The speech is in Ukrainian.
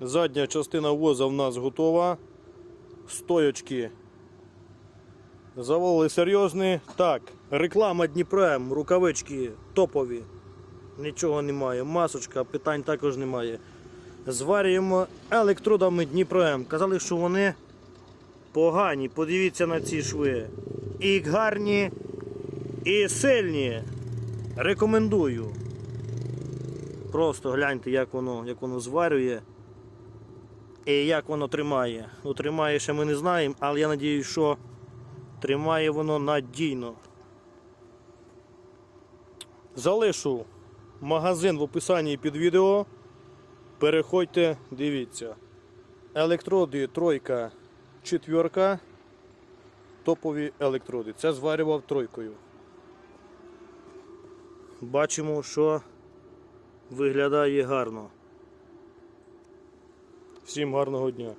Задня частина воза в нас готова. Стоячки. Завали серйозні. Так, реклама Дніпром, рукавички топові. Нічого немає. Масочка, питань також немає. Зварюємо електродами Дніпром. Казали, що вони погані. Подивіться на ці шви. І гарні, і сильні. Рекомендую. Просто гляньте, як воно, як воно зварює. І як воно тримає. Ну, тримає ще ми не знаємо, але я сподіваюся, що тримає воно надійно. Залишу магазин в описанні під відео. Переходьте, дивіться. Електроди тройка, четверка. Топові електроди. Це зварював тройкою. Бачимо, що виглядає гарно. Всім гарного дня.